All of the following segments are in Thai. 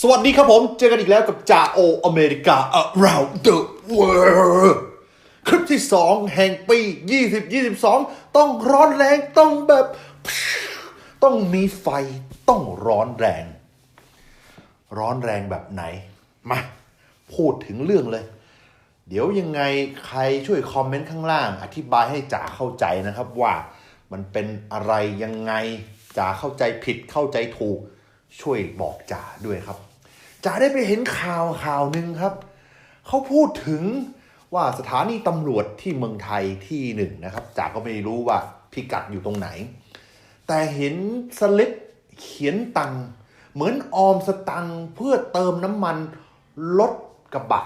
สวัสดีครับผม เจอกันอีกแล้วกับจ่าโออเมริกา around the world คลิปที่ 2 แห่งปี 2022 ต้องร้อนแรงต้องแบบ ต้องมีไฟต้องร้อนแรง ร้อนแรงแบบไหน มา พูดถึงเรื่องเลย เดี๋ยวยังไงใครช่วยคอมเมนต์ข้างล่าง อธิบายให้จ๋าเข้าใจนะครับว่ามันเป็นอะไรยังไงจ๋าเข้าใจผิดเข้าใจถูกช่วยบอกจ๋าด้วยครับ จ๋าได้ไปเห็นข่าวข่าวหนึ่งครับ เขาพูดถึงว่าสถานีตำรวจที่เมืองไทยที่หนึ่งนะครับจ๋าก็ไม่รู้ว่าพิกัดอยู่ตรงไหน แต่เห็นสลิปเขียนตังเหมือนออมสตังเพื่อเติมน้ำมันรถกระบะ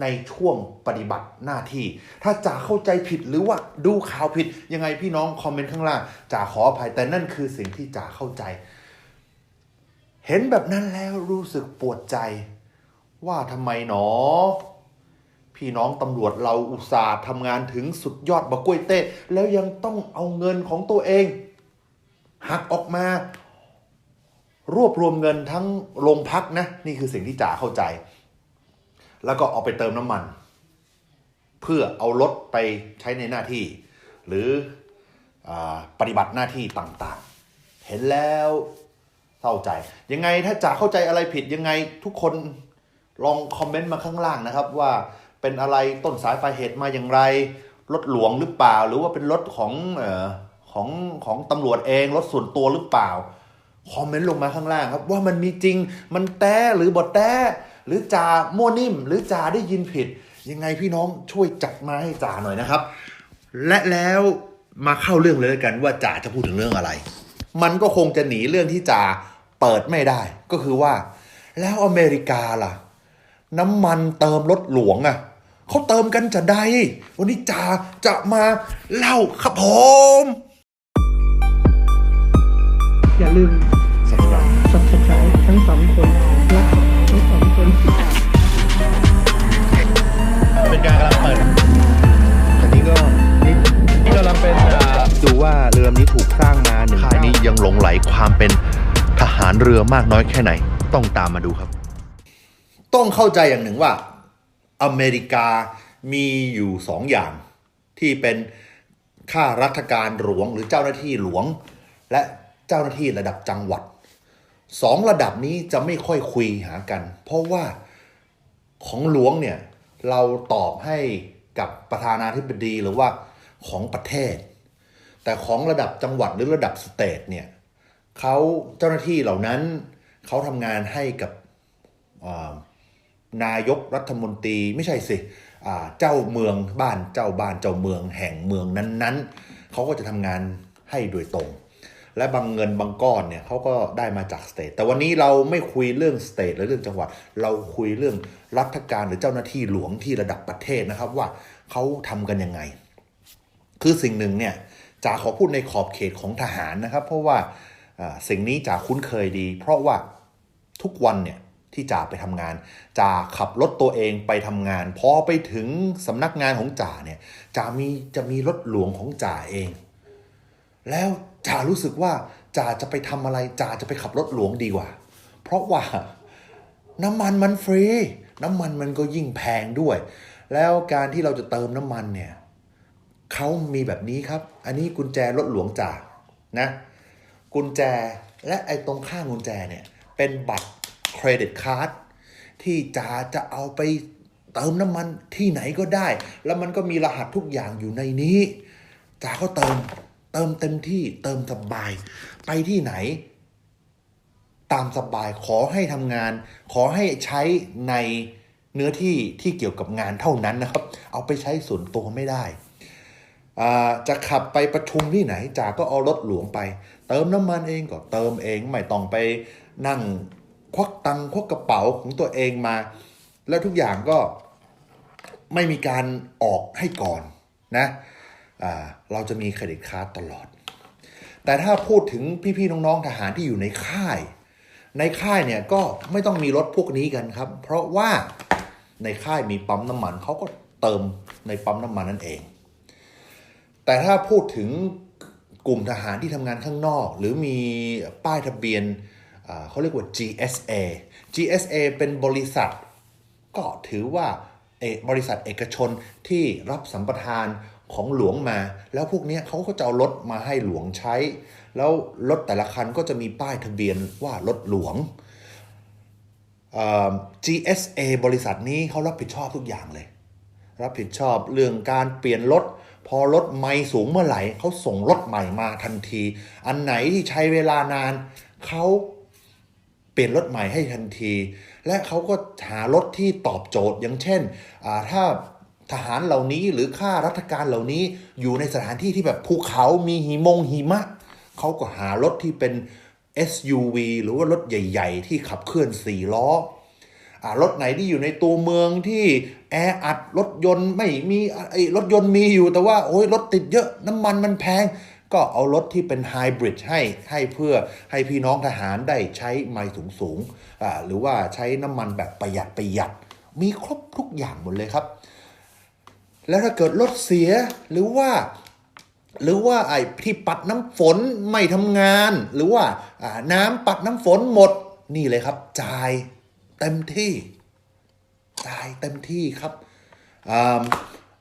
ในช่วงปฏิบัติหน้าที่ ถ้าจ่าเข้าใจผิดหรือว่าดูข่าวผิดยังไงพี่น้องคอมเมนต์ข้างล่างจ่าขออภัยแต่นั่นคือสิ่งที่จ่าเข้าใจ เห็นแบบนั้นแล้วรู้สึกปวดใจ ว่าทำไมหนอ พี่น้องตำรวจเราอุตส่าห์ทำงานถึงสุดยอดบะกล้วยเต้แล้วยังต้องเอาเงินของตัวเอง หักออกมา รวบรวมเงินทั้งโรงพักนะ นี่คือสิ่งที่จ่าเข้าใจ แล้วก็เอาไปเติมน้ำมัน เพื่อเอารถไปใช้ในหน้าที่ หรืออปฏิบัติหน้าที่ต่างๆ เห็นแล้ว เศร้าใจ ยังไงถ้าจ่าเข้าใจอะไรผิดยังไงทุกคนลองคอมเมนต์มาข้างล่างนะครับ ว่าเป็นอะไรต้นสายปลายเหตุมาอย่างไรรถหลวงหรือเปล่า หรือว่าเป็นรถของเออของของตำรวจเองรถส่วนตัวหรือเปล่าคอมเมนต์ลงมาข้างล่างครับ ว่ามันมีจริงมันแต้หรือบอแต้หรือจ่ามั่วนิ่ม หรือจ่าได้ยินผิด ยังไงพี่น้องช่วยจัดมาให้จ่าหน่อยนะครับ และแล้วมาเข้าเรื่องเลยด้วกันว่าจ่าจะพูดถึงเรื่องอะไร มันก็คงจะหนีเรื่องที่จ่า เปิดไม่ได้ ก็คือว่า แล้วอเมริกาล่ะ น้ำมันเติมรถหลวงอะ่ะเขาเติมกันจะได้ วันนี้จ่าจะมาเล่าครับผม อย่าลืม subscribe ทั้งสองคนรักทั้งสองคน เป็นการกำลังเปิด อันนี้ก็นี่นี่กำลังเป็นอ่าดูว่าเรือลำนี้ถูกสร้างมาหนึ่ง ค่ายนี้ยังหลงไหลความเป็น ทหารเรือมากน้อยแค่ไหน ต้องตามมาดูครับ ต้องเข้าใจอย่างหนึ่งว่า อเมริกามีอยู่สองอย่าง ที่เป็นข้าราชการหลวงหรือเจ้าหน้าที่หลวง และเจ้าหน้าที่ระดับจังหวัดสองระดับนี้จะไม่ค่อยคุยหากัน เพราะว่าของหลวงเนี่ย เราตอบให้กับประธานาธิบดีหรือว่าของประเทศ แต่ของระดับจังหวัดหรือระดับสเตทเนี่ย เขาเจ้าหน้าที่เหล่านั้นเขาทำงานให้กับนายกรัฐมนตรีไม่ใช่สิเจ้าเมืองบ้านเจ้าบ้านเจ้าเมืองแห่งเมืองนั้นๆเขาก็จะทำงานให้โดยตรง และบางเงินบางก้อนเนี่ยเขาก็ได้มาจากสเตทแต่วันนี้เราไม่คุยเรื่องสเตทหรือเรื่องจังหวัด เราคุยเรื่องรัฐการหรือเจ้าหน้าที่หลวงที่ระดับประเทศนะครับว่าเขาทำกันยังไง คือสิ่งหนึ่งเนี่ยจ๋าขอพูดในขอบเขตของทหารนะครับ เพราะว่า สิ่งนี้จ๋าคุ้นเคยดี เพราะว่าทุกวันเนี่ยที่จ่าไปทำงานจ่าขับรถตัวเองไปทำงาน พอไปถึงสำนักงานของจ่าเนี่ยจ่ามีจะมีรถหลวงของจ่าเอง แล้วจ่ารู้สึกว่าจ่าจะไปทำอะไรจ่าจะไปขับรถหลวงดีกว่า เพราะว่าน้ำมันมันฟรี น้ำมันมันก็ยิ่งแพงด้วย แล้วการที่เราจะเติมน้ำมันเนี่ยเขามีแบบนี้ครับ อันนี้กุญแจรถหลวงจ่านะ กุญแจและไอ้ตรงข้างกุญแจเนี่ย เป็นบัตรเครดิตการ์ดที่จ่าจะเอาไปเติมน้ำมันที่ไหนก็ได้ แล้วมันก็มีรหัสทุกอย่างอยู่ในนี้จ่าก็เติมเติมเต็มที่เติมสบาย ไปที่ไหน ตามสบายขอให้ทำงาน ขอให้ใช้ในเนื้อที่ที่เกี่ยวกับงานเท่านั้นนะครับ เอาไปใช้ส่วนตัวไม่ได้ จะขับไปประชุมที่ไหนจ่าก็เอารถหลวงไป เติมน้ำมันเองก็เติมเองไม่ต้องไปนั่งควักตังควักกระเป๋าของตัวเองมา แล้วทุกอย่างก็ไม่มีการออกให้ก่อนนะอ่าเราจะมีเครดิตการ์ดตลอด แต่ถ้าพูดถึงพี่ๆน้องๆทหารที่อยู่ในค่าย ในค่ายเนี่ยก็ไม่ต้องมีรถพวกนี้กันครับ เพราะว่าในค่ายมีปั๊มน้ำมันเขาก็เติมในปั๊มน้ำมันนั่นเอง แต่ถ้าพูดถึงกลุ่มทหารที่ทำงานข้างนอก หรือมีป้ายทะเบียนเขาเรียกว่า GSA GSA เป็นบริษัท ก็ถือว่าบริษัทเอกชนที่รับสัมปทานของหลวงมา แล้วพวกนี้เขาก็จะเอารถมาให้หลวงใช้ แล้วรถแต่ละคันก็จะมีป้ายทะเบียนว่ารถหลวง GSA บริษัทนี้เขารับผิดชอบทุกอย่างเลย รับผิดชอบเรื่องการเปลี่ยนรถพอรถไม่สูงเมื่อไหร่เขาส่งรถใหม่มาทันที อันไหนที่ใช้เวลานานเขาเปลี่ยนรถใหม่ให้ทันที และเขาก็หารถที่ตอบโจทย์อย่างเช่นถ้าทหารเหล่านี้หรือข้าราชการเหล่านี้อยู่ในสถานที่ที่แบบภูเขามีหิมงหิมะเขาก็หารถที่เป็น SUV หรือว่ารถใหญ่ ๆ ที่ขับเคลื่อนสี่ล้อ รถไหนที่อยู่ในตัวเมืองที่แออัดรถยนต์ไม่มีไอ้รถยนต์มีอยู่แต่ว่าโอ้ยรถติดเยอะน้ำมันมันแพง ก็เอารถที่เป็นไฮบริดให้ให้เพื่อให้พี่น้องทหารได้ใช้ไมล์สูงสูงหรือว่าใช้น้ำมันแบบประหยัดประหยัด มีครบทุกอย่างหมดเลยครับ แล้วถ้าเกิดรถเสียหรือว่าหรือว่าไอ้ที่ปัดน้ำฝนไม่ทำงาน หรือว่าอ่าน้ำปัดน้ำฝนหมดนี่เลยครับจ่าย เต็มที่จ่ายเต็มที่ครับ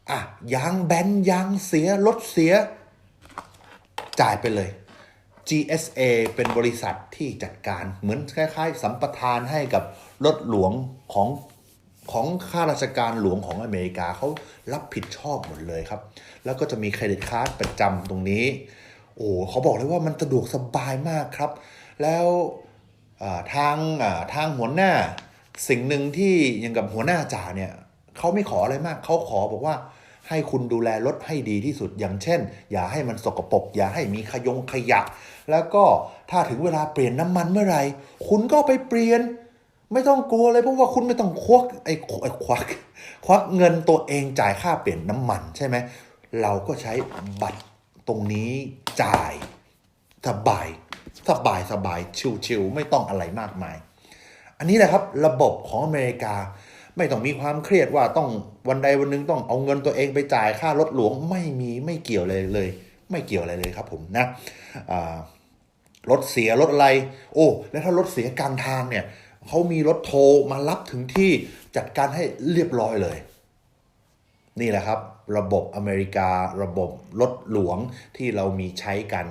อะยางแบนยางเสียรถเสีย จ่ายไปเลย GSA เป็นบริษัทที่จัดการเหมือนคล้ายๆ สัมปทานให้กับรถหลวงของของข้าราชการหลวงของอเมริกาเขารับผิดชอบหมดเลยครับ แล้วก็จะมีเครดิตการ์ดประจำตรงนี้ โอ้เขาบอกเลยว่ามันสะดวกสบายมากครับ แล้วทางทางหัวหน้า สิ่งหนึ่งที่อย่างกับหัวหน้าจ่าเนี่ยเขาไม่ขออะไรมากเขาขอบอกว่าให้คุณดูแลรถให้ดีที่สุดอย่างเช่น อย่าให้มันสกปรกอย่าให้มีขยงขยะ แล้วก็ถ้าถึงเวลาเปลี่ยนน้ำมันเมื่อไหร่คุณก็ไปเปลี่ยน ไม่ต้องกลัวเลยเพราะว่าคุณไม่ต้องควักไอ้ควักควักเงินตัวเองจ่ายค่าเปลี่ยนน้ำมันใช่ไหมเราก็ใช้บัตรตรงนี้จ่ายสบายสบายสบายชิวๆไม่ต้องอะไรมากมาย อันนี้แหละครับระบบของอเมริกา ไม่ต้องมีความเครียดว่าต้องวันใดวันหนึงต้องเอาเงินตัวเองไปจ่ายค่ารถหลวงไม่มีไม่เกี่ยวเลยเลย ไม่เกี่ยวอะไรเลยครับผมนะรถเสียรถอะไร โอ้ แล้วถ้ารถเสียกลางทางเนี่ยเขามีรถโทรมารับถึงที่จัดการให้เรียบร้อยเลย นี่แหละครับ ระบบอเมริการะบบรถหลวงที่เรามีใช้กัน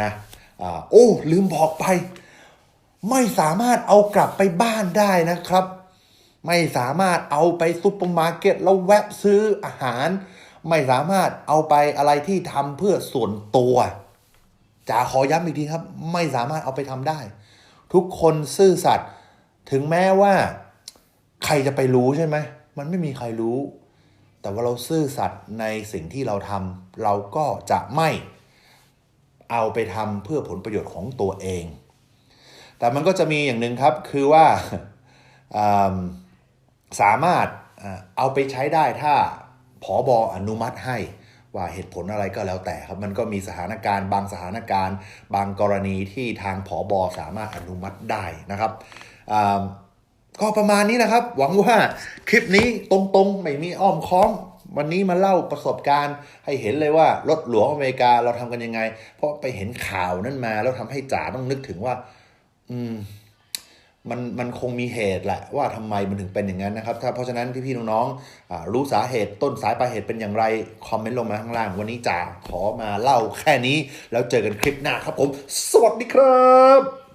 นะอ่าโอ้ ลืมบอกไป ไม่สามารถเอากลับไปบ้านได้นะครับ ไม่สามารถเอาไปซุปเปอร์มาร์เก็ตแล้วแวะซื้ออาหาร ไม่สามารถเอาไปอะไรที่ทำเพื่อส่วนตัวจะขอย้ำอีกทีครับ ไม่สามารถเอาไปทำได้ ทุกคนซื่อสัตย์ถึงแม้ว่า ใครจะไปรู้ใช่ไหมมันไม่มีใครรู้ แต่ว่าเราซื่อสัตย์ในสิ่งที่เราทำเราก็จะไม่เอาไปทำเพื่อผลประโยชน์ของตัวเอง แต่มันก็จะมีอย่างหนึ่งครับคือว่าสามารถเอาไปใช้ได้ถ้าผอบออนุมัติให้ว่าเหตุผลอะไรก็แล้วแต่ครับ มันก็มีสถานการณ์บางสถานการณ์ บางกรณีที่ทางผอบอสามารถอนุมัติได้นะครับก็ประมาณนี้นะครับ หวังว่าคลิปนี้ตรงๆ ไม่มีอ้อมค้อม วันนี้มาเล่าประสบการณ์ ให้เห็นเลยว่ารถหลวงอเมริกาเราทำกันยังไง เพราะไปเห็นข่าวนั้นมาแล้วทำให้จ๋าต้องนึกถึงว่า อืมมันมันคงมีเหตุแหละว่าทำไมมันถึงเป็นอย่างนั้นนะครับ ถ้าเพราะฉะนั้นพี่ๆน้องๆรู้สาเหตุต้นสายปลายเหตุเป็นอย่างไร คอมเมนต์ลงมาข้างล่าง วันนี้จ๋าขอมาเล่าแค่นี้ แล้วเจอกันคลิปหน้าครับผม สวัสดีครับ